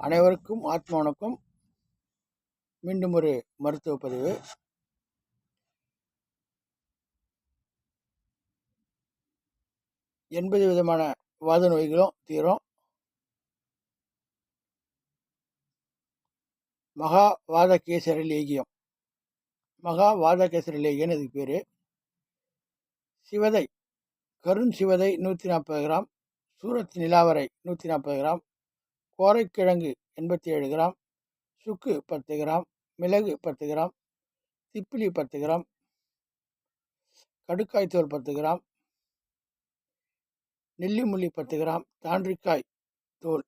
அனைவருக்கும் ஆத்ம வணக்கம் மீண்டும் ஒரு மருத்துவ பதிவு. எண்பது விதமான வாத நோய்களும் தீரும். மகா வாத கேசரி லேகியம் மகா வாத கேசரி லேகியன்னு இதுக்கு பேர். சிவதை கருண் சிவதை நூற்றி நாற்பது கிராம் சூரத் நிலாவரை நூற்றி நாற்பது கிராம் கோரைக்கிழங்கு எண்பத்தி ஏழு கிராம் சுக்கு பத்து கிராம் மிளகு பத்து கிராம் திப்பிலி பத்து கிராம் கடுக்காய் தோல் பத்து கிராம் நெல்லிமுள்ளி பத்து கிராம் தாண்டிக்காய் தோல்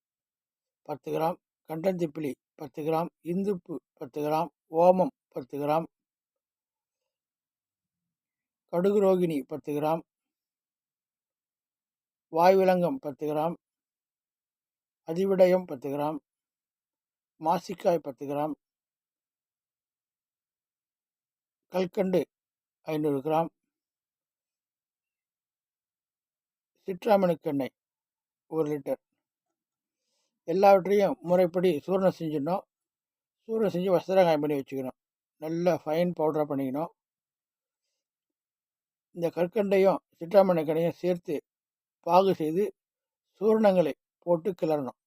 பத்து கிராம் கண்டந்திப்பிலி பத்து கிராம் இந்துப்பு பத்து கிராம் ஓமம் பத்து கிராம் கடுகு ரோகிணி பத்து கிராம் வாய்விலங்கம் பத்து கிராம் அதிவிடயம் பத்து கிராம் மாசிக்காய் பத்து கிராம் கல்கண்டு ஐநூறு கிராம். சிற்றாமணுக்கெண்ணெய் ஒரு லிட்டர். எல்லாவற்றையும் முறைப்படி சூரணம் செஞ்சிடணும். சூரணம் செஞ்சு வஸ்திரகாயம் பண்ணி வச்சுக்கணும். நல்லா ஃபைன் பவுடராக பண்ணிக்கணும். இந்த கற்கண்டையும் சிற்றாமணிக்கண்டையும் சேர்த்து பாகு செய்து சூரணங்களை போட்டு கிளறணும்.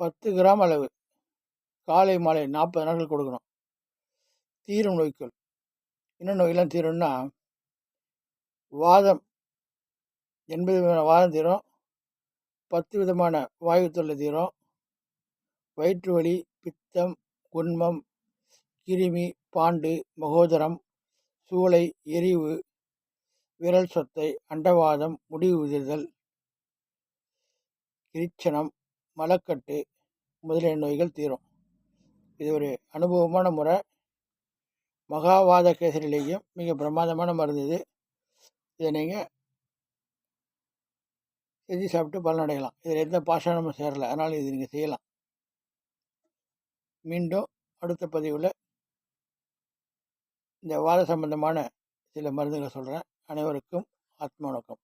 பத்து கிராம் அளவு. காலை மாலை நாற்பது நாட்கள் கொடுக்கணும். தீரும் நோய்க்குள் என்ன நோயெல்லாம் தீரும்னா வாதம். எண்பது விதமான வாதம் தீரும். பத்து விதமான வாயு தொல்லை தீரும். வயிற்று வலி பித்தம் குன்மம் கிருமி பாண்டு மகோதரம் சூளை எரிவு விரல் சொத்தை அண்டவாதம் முடி உதிர்தல் கிரிச்சனம் மலக்கட்டு முதலிய நோய்கள் தீரும். இது ஒரு அனுபவமான முறை. மகாவாத கேசரிலேயும் மிக பிரமாதமான மருந்து இது. இதை நீங்கள் செஞ்சு சாப்பிட்டு பலனடையலாம். இதில் எந்த பாஷாணமும் சேரலை. அதனால் இது நீங்கள் செய்யலாம். மீண்டும் அடுத்த பதிவில் இந்த வாத சம்பந்தமான சில மருந்துகளை சொல்கிறேன் அனைவருக்கும் ஆத்ம வணக்கம்